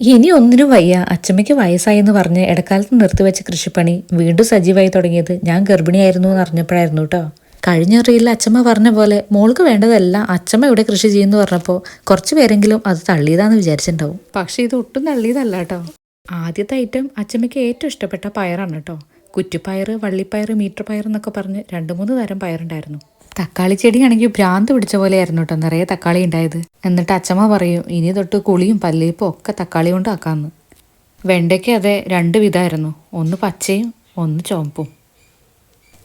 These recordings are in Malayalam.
ഇനി ഒന്നിനും വയ്യ. അച്ചമ്മയ്ക്ക് വയസ്സായി എന്ന് പറഞ്ഞ് ഇടക്കാലത്ത് നിർത്തിവെച്ച കൃഷിപ്പണി വീണ്ടും സജീവമായി തുടങ്ങിയത് ഞാൻ ഗർഭിണിയായിരുന്നു എന്ന് അറിഞ്ഞപ്പോഴായിരുന്നു കേട്ടോ കഴിഞ്ഞ റീലിൽ അച്ചമ്മ പറഞ്ഞ പോലെ മോൾക്ക് വേണ്ടതല്ല അച്ചമ്മ ഇവിടെ കൃഷി ചെയ്യുന്നു പറഞ്ഞപ്പോൾ കുറച്ച് പേരെങ്കിലും അത് തള്ളിയതാന്ന് വിചാരിച്ചിട്ടുണ്ടാവും. പക്ഷെ ഇത് ഒട്ടും തള്ളിയതല്ല കേട്ടോ ആദ്യത്തെ ഐറ്റം അച്ചമ്മയ്ക്ക് ഏറ്റവും ഇഷ്ടപ്പെട്ട പയറാണ് കേട്ടോ കുറ്റിപ്പയർ വള്ളിപ്പയർ മീറ്റർ പയർ എന്നൊക്കെ പറഞ്ഞ് രണ്ട് മൂന്ന് തരം പയറുണ്ടായിരുന്നു. തക്കാളി ചെടിയാണെങ്കിൽ ഭ്രാന്ത് പിടിച്ച പോലെ ആയിരുന്നു കേട്ടോ നിറയെ തക്കാളി ഉണ്ടായത്. എന്നിട്ട് അച്ഛമ്മ പറയും ഇനി തൊട്ട് കുളിയും പല്ലേപ്പും ഒക്കെ തക്കാളി കൊണ്ട് ആക്കാമെന്ന് വെണ്ടയ്ക്ക് അതെ രണ്ട് വിധമായിരുന്നു. ഒന്ന് പച്ചയും ഒന്ന് ചുവപ്പും.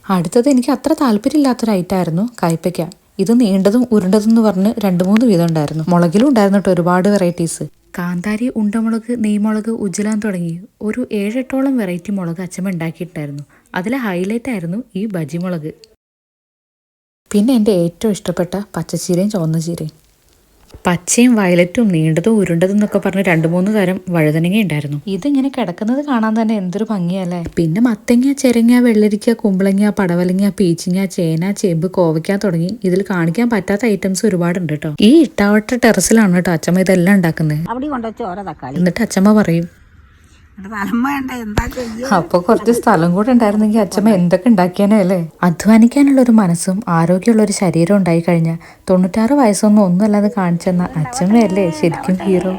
അടുത്തത് എനിക്ക് അത്ര താല്പര്യമില്ലാത്തൊരു ഐറ്റമായിരുന്നു കയ്പ്പയ്ക്ക ഇത് നീണ്ടതും ഉരുണ്ടതും എന്ന് പറഞ്ഞ് രണ്ട് മൂന്ന് വീതം ഉണ്ടായിരുന്നു. മുളകിലും ഉണ്ടായിരുന്നു കേട്ടോ ഒരുപാട് വെറൈറ്റീസ് കാന്താരി ഉണ്ടമുളക് നെയ്മുളക് ഉജ്ജലാൻ തുടങ്ങി ഒരു ഏഴെട്ടോളം വെറൈറ്റി മുളക് അച്ഛമ്മ ഉണ്ടാക്കിയിട്ടുണ്ടായിരുന്നു. അതിലെ ഹൈലൈറ്റ് ആയിരുന്നു ഈ ബജി മുളക് പിന്നെ എന്റെ ഏറ്റവും ഇഷ്ടപ്പെട്ട പച്ചച്ചീരയും ചുവന്ന ചീരയും. പച്ചയും വയലറ്റും നീണ്ടതും ഉരുണ്ടതും എന്നൊക്കെ പറഞ്ഞ് രണ്ട് മൂന്ന് തരം വഴുതനങ്ങ ഉണ്ടായിരുന്നു. ഇതിങ്ങനെ കിടക്കുന്നത് കാണാൻ തന്നെ എന്തൊരു ഭംഗിയല്ലേ? പിന്നെ മത്തങ്ങ ചെരങ്ങ വെള്ളരിക്ക കുമ്പളങ്ങ പടവലങ്ങ പീച്ചിങ്ങ ചേന ചേമ്പ് കോവയ്ക്ക തുടങ്ങി ഇതിൽ കാണിക്കാൻ പറ്റാത്ത ഐറ്റംസ് ഒരുപാടുണ്ട് കേട്ടോ. ഈ ഇട്ടാവട്ട ടെറസിലാണ് കേട്ടോ അച്ചമ്മ ഇതെല്ലാം ഉണ്ടാക്കുന്നത്. എന്നിട്ട് അച്ചമ്മ പറയും അപ്പൊ കുറച്ച് സ്ഥലം കൂടെ ഉണ്ടായിരുന്നെങ്കിൽ അച്ഛമ്മ എന്തൊക്കെ ഉണ്ടാക്കിയാനേ അല്ലേ? അധ്വാനിക്കാനുള്ള ഒരു മനസ്സും ആരോഗ്യമുള്ള ഒരു ശരീരം ഉണ്ടായി കഴിഞ്ഞാൽ തൊണ്ണൂറ്റാറ് വയസ്സൊന്നും ഒന്നുമല്ലാതെ കാണിച്ചെന്ന അച്ഛമ്മയല്ലേ ശരിക്കും ഹീറോ?